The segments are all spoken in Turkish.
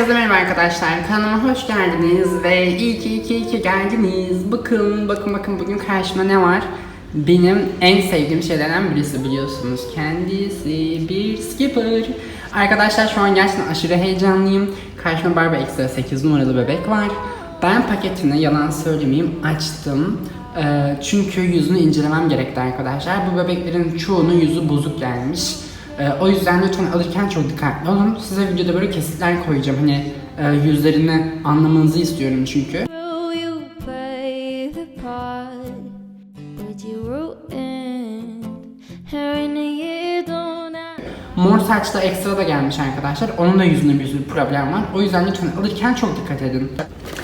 Herkese merhaba arkadaşlar. Kanalıma hoş geldiniz ve iyi ki iyi ki iyi ki geldiniz. Bakın, bakın, bakın bugün karşıma ne var? Benim en sevdiğim şeylerden birisi biliyorsunuz. Kendisi bir skipper. Arkadaşlar şu an gerçekten aşırı heyecanlıyım. Karşıma Barbie Extra 8 numaralı bebek var. Ben paketini yalan söylemeyeyim açtım. Ee, çünkü yüzünü incelemem gerekti arkadaşlar. Bu bebeklerin çoğunun yüzü bozuk gelmiş. Ee, o yüzden lütfen alırken çok dikkatli olun. Size videoda böyle kesitler koyacağım. Hani e, yüzlerini anlamanızı istiyorum çünkü. Mor saçta ekstra da gelmiş arkadaşlar. Onun da yüzünde bir sürü problem var. O yüzden lütfen alırken çok dikkat edin.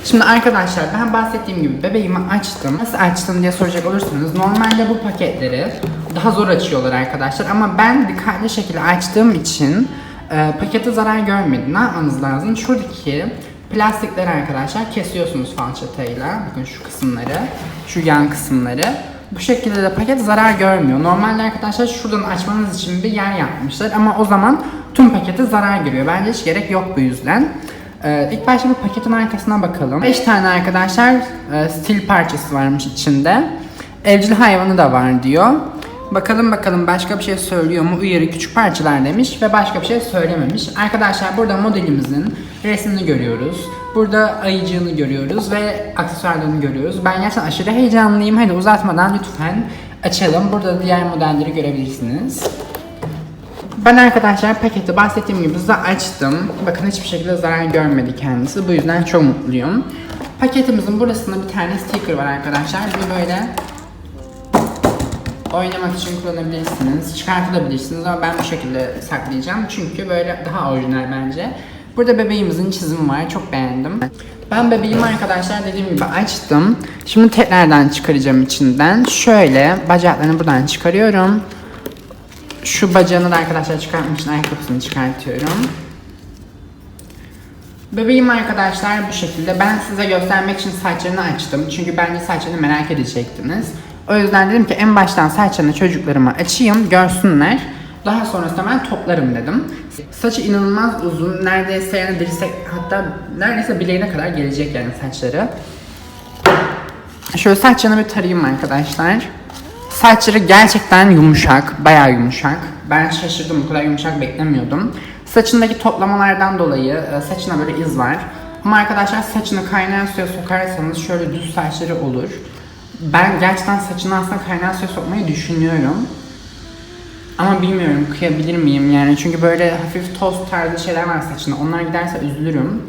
Şimdi arkadaşlar ben bahsettiğim gibi bebeğimi açtım. Nasıl açtım diye soracak olursanız normalde bu paketleri daha zor açıyorlar arkadaşlar. Ama ben dikkatli şekilde açtığım için e, paketi zarar görmedi. Ne yapmanız lazım? Şuradaki plastikleri arkadaşlar kesiyorsunuz falçatayla. Bakın şu kısımları, şu yan kısımları. Bu şekilde de paket zarar görmüyor. Normalde arkadaşlar şuradan açmanız için bir yer yapmışlar ama o zaman tüm paketi zarar görüyor. Bence hiç gerek yok bu yüzden. Ee, ilk başta bu paketin arkasına bakalım. 5 tane arkadaşlar e, stil parçası varmış içinde. Evcil hayvanı da var diyor. Bakalım bakalım başka bir şey söylüyor mu? Uyarı küçük parçalar demiş ve başka bir şey söylememiş. Arkadaşlar burada modelimizin resmini görüyoruz. Burada ayıcığını görüyoruz ve aksesuarlarını görüyoruz. Ben gerçekten aşırı heyecanlıyım. Hadi uzatmadan lütfen açalım. Burada diğer modelleri görebilirsiniz. Ben arkadaşlar paketi bahsettiğim gibi size açtım. Bakın hiçbir şekilde zarar görmedi kendisi. Bu yüzden çok mutluyum. Paketimizin burasında bir tane sticker var arkadaşlar. Bu böyle oynamak için kullanabilirsiniz. Çıkartabilirsiniz ama ben bu şekilde saklayacağım. Çünkü böyle daha orijinal bence. Burada bebeğimizin çizimi var. Çok beğendim. Ben bebeğimi arkadaşlar dediğim gibi açtım. Şimdi tekrardan çıkaracağım içinden. Şöyle bacaklarını buradan çıkarıyorum. Şu bacağını da arkadaşlar çıkartmak için ayakkabısını çıkartıyorum. Bebeğim arkadaşlar bu şekilde. Ben size göstermek için saçlarını açtım. Çünkü bence saçlarını merak edecektiniz. O yüzden dedim ki en baştan saçlarını çocuklarıma açayım, görsünler. Daha sonrasında ben toplarım dedim. Saçı inanılmaz uzun. Neredeyse yani dirsek hatta neredeyse bileğine kadar gelecek yani saçları. Şöyle saçlarını bir tarayayım arkadaşlar. Saçları gerçekten yumuşak, bayağı yumuşak. Ben şaşırdım, bu kadar yumuşak beklemiyordum. Saçındaki toplamalardan dolayı e, saçına böyle iz var. Ama arkadaşlar saçını kaynayan suya sokarsanız şöyle düz saçları olur. Ben gerçekten saçını aslında kaynayan suya sokmayı düşünüyorum. Ama bilmiyorum kıyabilir miyim yani çünkü böyle hafif toz tarzı şeyler var saçında. Onlar giderse üzülürüm.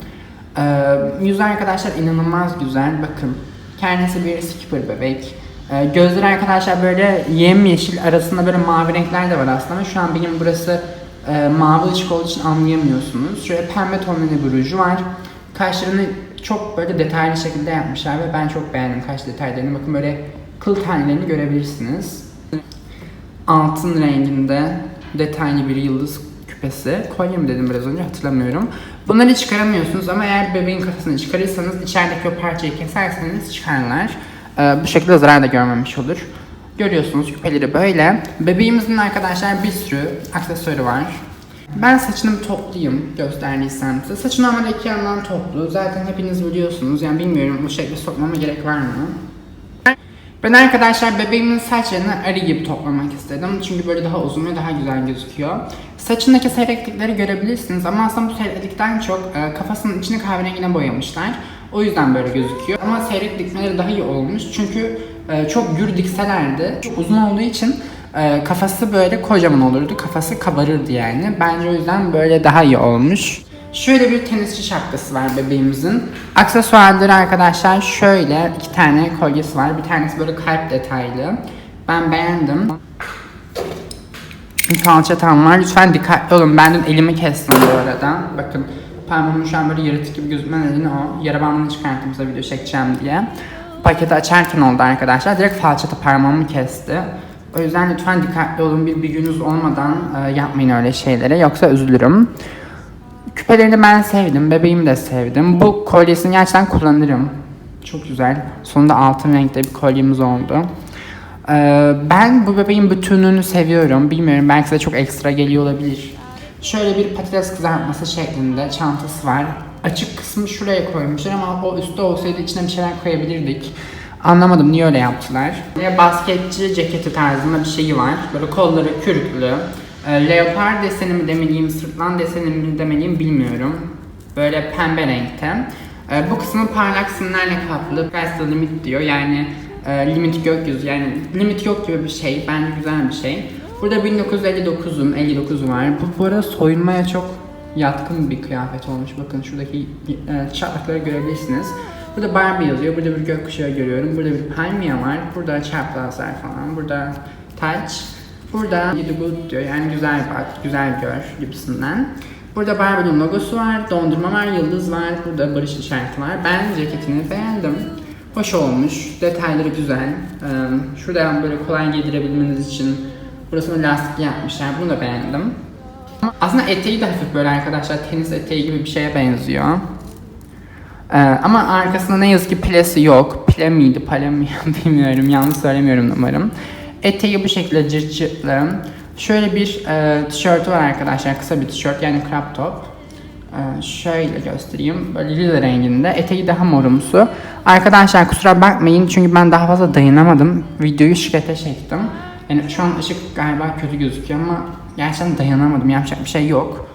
Ee, yüzü arkadaşlar inanılmaz güzel. Bakın kendisi bir skipper bebek. Ee, gözleri arkadaşlar böyle yemyeşil arasında böyle mavi renkler de var aslında ama şu an benim burası e, mavi ışık olduğu için anlayamıyorsunuz. Şöyle pembe tonlu bir ruju var. Kaşlarını çok böyle detaylı şekilde yapmışlar ve ben çok beğendim kaş detaylarını. Bakın böyle kıl tanelerini görebilirsiniz altın renginde detaylı bir yıldız küpesi. Kolye mi dedim biraz önce hatırlamıyorum. Bunları çıkaramıyorsunuz ama eğer bebeğin kafasını çıkarırsanız içerideki o parçayı keserseniz çıkarlar. Ee, bu şekilde zarar da görmemiş olur. Görüyorsunuz küpeleri böyle. Bebeğimizin arkadaşlar bir sürü aksesuarı var. Ben saçını toplayayım gösterdiysem size. Saçı normalde iki yandan toplu. Zaten hepiniz biliyorsunuz. Yani bilmiyorum bu şekilde sokmama gerek var mı? Ben arkadaşlar bebeğimin saçlarını arı gibi toplamak istedim. Çünkü böyle daha uzun ve daha güzel gözüküyor. Saçındaki seyreklikleri görebilirsiniz ama aslında bu seyreklikten çok e, kafasının içini kahverengine boyamışlar. O yüzden böyle gözüküyor. Ama seyrek dikmeleri daha iyi olmuş. Çünkü e, çok gür dikselerdi. Çok uzun olduğu için e, kafası böyle kocaman olurdu. Kafası kabarırdı yani. Bence o yüzden böyle daha iyi olmuş. Şöyle bir tenisçi şapkası var bebeğimizin. Aksesuarları arkadaşlar şöyle iki tane kolyesi var. Bir tanesi böyle kalp detaylı. Ben beğendim. Bir falçatam var. Lütfen dikkatli olun. Ben dün elimi kestim bu arada. Bakın parmağımın şu an böyle yaratık gibi gözükme nedeni o. Yara bandını çıkarttım size video çekeceğim diye. Paketi açarken oldu arkadaşlar. Direkt falçata parmağımı kesti. O yüzden lütfen dikkatli olun. Bir bilginiz olmadan e, yapmayın öyle şeylere. Yoksa üzülürüm. Küpelerini ben sevdim. Bebeğimi de sevdim. Bu kolyesini gerçekten kullanırım. Çok güzel. Sonunda altın renkte bir kolyemiz oldu. Ee, ben bu bebeğin bütünlüğünü seviyorum. Bilmiyorum belki size çok ekstra geliyor olabilir. Şöyle bir patates kızartması şeklinde çantası var. açık kısmı şuraya koymuşlar ama o üstte olsaydı içine bir şeyler koyabilirdik. Anlamadım niye öyle yaptılar. Ve basketçi ceketi tarzında bir şeyi var. Böyle kolları kürklü. E, leopar deseni mi demeliyim, sırtlan deseni mi demeliyim bilmiyorum. Böyle pembe renkte. E, bu kısmı parlak simlerle kaplı. The limit diyor. Yani e, limit gökyüzü. Yani limit yok gibi bir şey. Bence güzel bir şey. Burada 1959'un 59 var. Bu, bu arada soyunmaya çok yatkın bir kıyafet olmuş. Bakın şuradaki e, çatlakları görebilirsiniz. Burada Barbie yazıyor. Burada bir gökkuşağı görüyorum. Burada bir palmiye var. Burada çaprazlar falan. Burada taç. Burada you good diyor. Yani güzel bak, güzel gör gibisinden. Burada Barbie'nin logosu var. Dondurma var, yıldız var. Burada barış işareti var. Ben ceketini beğendim. Hoş olmuş. Detayları güzel. Ee, şuradan böyle kolay giydirebilmeniz için burasını lastik yapmışlar. Bunu da beğendim. Aslında eteği de hafif böyle arkadaşlar tenis eteği gibi bir şeye benziyor. Ee, ama arkasında ne yazık ki plesi yok. Ple miydi, pale mi bilmiyorum. Yanlış söylemiyorum umarım. Eteği bu şekilde cırt cırtlı. Şöyle bir e, tişörtü var arkadaşlar. Kısa bir tişört yani crop top. Ee, şöyle göstereyim. Böyle lila renginde. Eteği daha morumsu. Arkadaşlar kusura bakmayın çünkü ben daha fazla dayanamadım. Videoyu şiddete çektim. Yani şu an ışık galiba kötü gözüküyor ama gerçekten dayanamadım. Yapacak bir şey yok.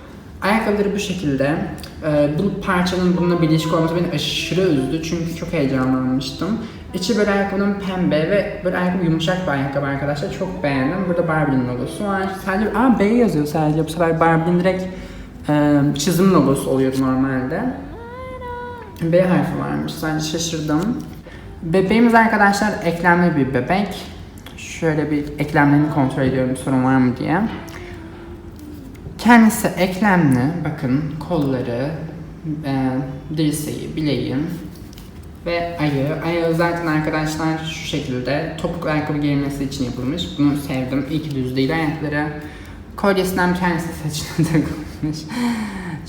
Ayakkabıları bu şekilde. Ee, bu parçanın bununla birleşik olması beni aşırı üzdü çünkü çok heyecanlanmıştım. İçi böyle ayakkabının pembe ve böyle ayakkabı yumuşak bir ayakkabı arkadaşlar. Çok beğendim. Burada Barbie'nin logosu var. Sadece, aa B yazıyor sadece. Bu sefer Barbie'nin direkt e, çizim logosu oluyor normalde. B harfi varmış. Sadece şaşırdım. Bebeğimiz arkadaşlar eklemli bir bebek. Şöyle bir eklemlerini kontrol ediyorum sorun var mı diye. Kendisi eklemli. Bakın kolları, e, dirseği, bileğin ve ayağı. Ayağı zaten arkadaşlar şu şekilde topuklu ayakkabı giyilmesi için yapılmış. Bunu sevdim. İyi ki düz değil ayakları. Kolyesinden tanesi saçına takılmış.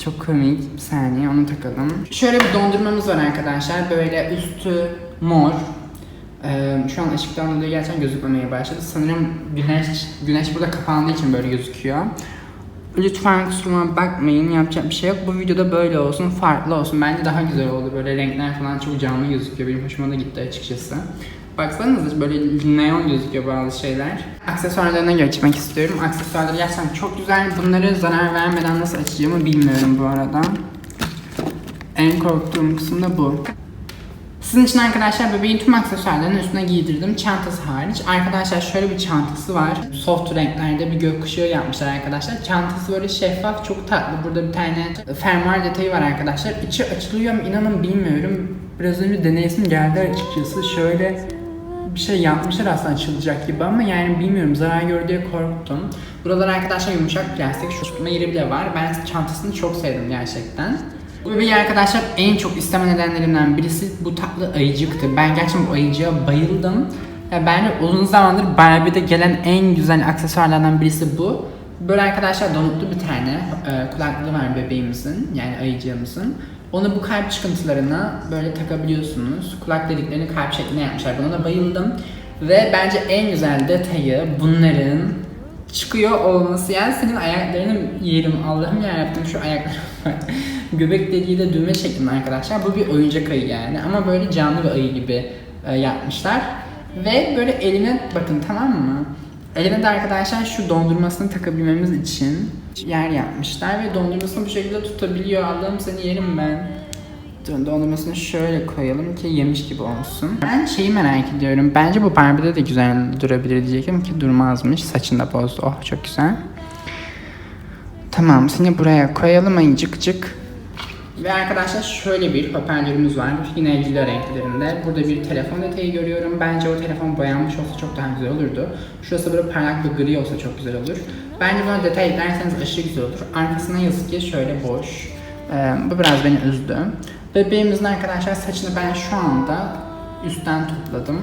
Çok komik. Bir saniye onu takalım. Şöyle bir dondurmamız var arkadaşlar. Böyle üstü mor. Ee, şu an ışıktan dolayı gerçekten gözükmemeye başladı. Sanırım güneş güneş burada kapandığı için böyle gözüküyor. Lütfen kusuruma bakmayın yapacak bir şey yok. Bu videoda böyle olsun, farklı olsun. Bence daha güzel oldu. Böyle renkler falan çok canlı gözüküyor. Benim hoşuma da gitti açıkçası. Baksanıza böyle neon gözüküyor bazı şeyler. Aksesuarlarına geçmek istiyorum. Aksesuarları gerçekten çok güzel. Bunları zarar vermeden nasıl açacağımı bilmiyorum bu arada. En korktuğum kısım da bu. Sizin için arkadaşlar bebeğin tüm aksesuarlarını üstüne giydirdim. Çantası hariç. Arkadaşlar şöyle bir çantası var. Soft renklerde bir gökkuşağı yapmışlar arkadaşlar. Çantası böyle şeffaf, çok tatlı. Burada bir tane fermuar detayı var arkadaşlar. İçi açılıyor mu inanın bilmiyorum. Biraz önce deneyesim geldi açıkçası. Şöyle bir şey yapmışlar aslında açılacak gibi ama yani bilmiyorum zarar gör diye korktum. Buralar arkadaşlar yumuşak plastik. Şu tutma yeri bile var. Ben çantasını çok sevdim gerçekten. Bu bebeği arkadaşlar en çok isteme nedenlerimden birisi bu tatlı ayıcıktı. Ben gerçekten bu ayıcığa bayıldım. Ya bence uzun zamandır Barbie'de gelen en güzel aksesuarlardan birisi bu. Böyle arkadaşlar donutlu bir tane e, kulaklığı var bebeğimizin yani ayıcığımızın. Onu bu kalp çıkıntılarına böyle takabiliyorsunuz. Kulak deliklerini kalp şeklinde yapmışlar. Buna da bayıldım. Ve bence en güzel detayı bunların çıkıyor olması. Yani senin ayaklarını yerim. Allah'ım yarabbim şu ayaklar. Göbek deliği de düğme şeklinde arkadaşlar. Bu bir oyuncak ayı yani. Ama böyle canlı bir ayı gibi e, yapmışlar. Ve böyle eline bakın tamam mı? Eline de arkadaşlar şu dondurmasını takabilmemiz için yer yapmışlar ve dondurmasını bu şekilde tutabiliyor. Allah'ım seni yerim ben. Dondurmasını şöyle koyalım ki yemiş gibi olsun. Ben şeyi merak ediyorum. Bence bu Barbie'de de güzel durabilir diyecektim ki durmazmış. Saçını da bozdu. Oh çok güzel. Tamam seni buraya koyalım ayıcıkcık. Ve arkadaşlar şöyle bir hoparlörümüz var. Yine lila renklerinde. Burada bir telefon detayı görüyorum. Bence o telefon boyanmış olsa çok daha güzel olurdu. Şurası böyle parlak bir gri olsa çok güzel olur. Bence buna detay eklerseniz aşırı güzel olur. Arkasına yazık ki şöyle boş. Ee, bu biraz beni üzdü. Bebeğimizin arkadaşlar saçını ben şu anda üstten topladım.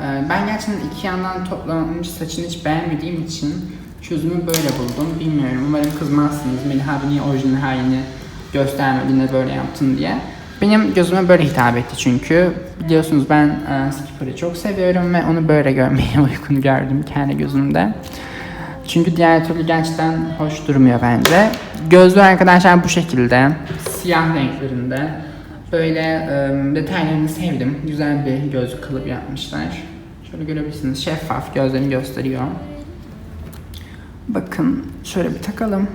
Ee, ben gerçekten iki yandan toplanmış saçını hiç beğenmediğim için çözümü böyle buldum. Bilmiyorum umarım kızmazsınız. Melih abi niye orijinal halini göstermedin de böyle yaptın diye. Benim gözüme böyle hitap etti çünkü. Biliyorsunuz ben e, Skipper'ı çok seviyorum ve onu böyle görmeyi uygun gördüm kendi gözümde. Çünkü diğer türlü gerçekten hoş durmuyor bence. Gözlüğü arkadaşlar bu şekilde. Siyah renklerinde. Böyle e, detaylarını sevdim. Güzel bir gözlük kalıbı yapmışlar. Şöyle görebilirsiniz. Şeffaf gözlerini gösteriyor. Bakın şöyle bir takalım.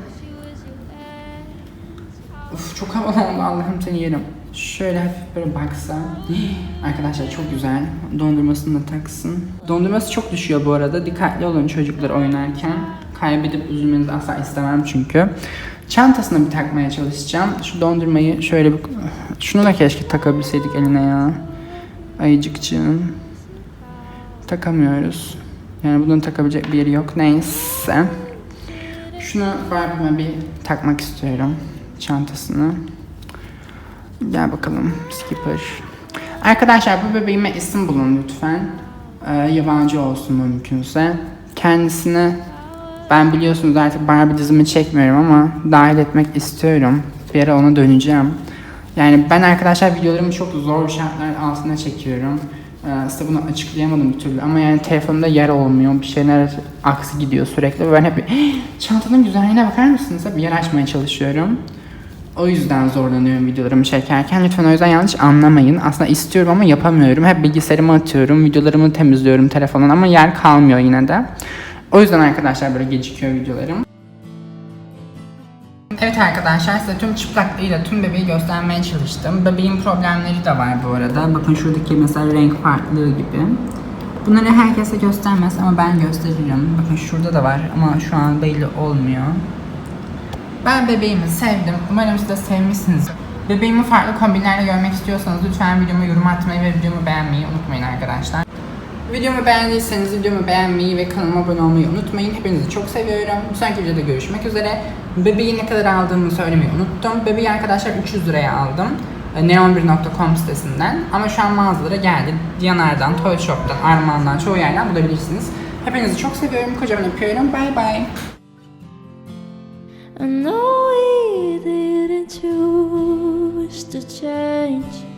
Uf çok havalı oldu Allah'ım seni yerim. Şöyle hafif böyle baksa. Arkadaşlar çok güzel. Dondurmasını da taksın. Dondurması çok düşüyor bu arada. Dikkatli olun çocuklar oynarken. Kaybedip üzülmenizi asla istemem çünkü. Çantasına bir takmaya çalışacağım. Şu dondurmayı şöyle bir... Şunu da keşke takabilseydik eline ya. Ayıcıkçığım. Takamıyoruz. Yani bunun takabilecek bir yeri yok. Neyse. Şunu Barbie'me bir takmak istiyorum. Çantasını. Gel bakalım Skipper. Arkadaşlar bu bebeğime isim bulun lütfen. Ee, yabancı olsun mümkünse. Kendisini ben biliyorsunuz artık Barbie dizimi çekmiyorum ama dahil etmek istiyorum. Bir ara ona döneceğim. Yani ben arkadaşlar videolarımı çok zor şartlar altında çekiyorum. Ee, size bunu açıklayamadım bir türlü ama yani telefonumda yer olmuyor. Bir şeyler aksi gidiyor sürekli. Ben hep çantanın güzelliğine bakar mısınız? Hep yer açmaya çalışıyorum. O yüzden zorlanıyorum videolarımı çekerken. Lütfen o yüzden yanlış anlamayın. Aslında istiyorum ama yapamıyorum. Hep bilgisayarımı atıyorum, videolarımı temizliyorum telefondan ama yer kalmıyor yine de. O yüzden arkadaşlar böyle gecikiyor videolarım. Evet arkadaşlar size tüm çıplaklığıyla tüm bebeği göstermeye çalıştım. Bebeğin problemleri de var bu arada. Bakın şuradaki mesela renk farklılığı gibi. Bunları herkese göstermez ama ben gösteririm. Bakın şurada da var ama şu an belli olmuyor. Ben bebeğimi sevdim. Umarım siz de sevmişsiniz. Bebeğimi farklı kombinlerle görmek istiyorsanız lütfen videomu yorum atmayı ve videomu beğenmeyi unutmayın arkadaşlar. Videomu beğendiyseniz videomu beğenmeyi ve kanalıma abone olmayı unutmayın. Hepinizi çok seviyorum. Bir sonraki videoda görüşmek üzere. Bebeği ne kadar aldığımı söylemeyi unuttum. Bebeği arkadaşlar 300 liraya aldım. E, Neon1.com sitesinden. Ama şu an mağazalara geldi. Diyanar'dan, Toy Shop'tan, Armağan'dan çoğu yerden bulabilirsiniz. Hepinizi çok seviyorum. Kocaman öpüyorum. Bye bye. I know we didn't choose to change.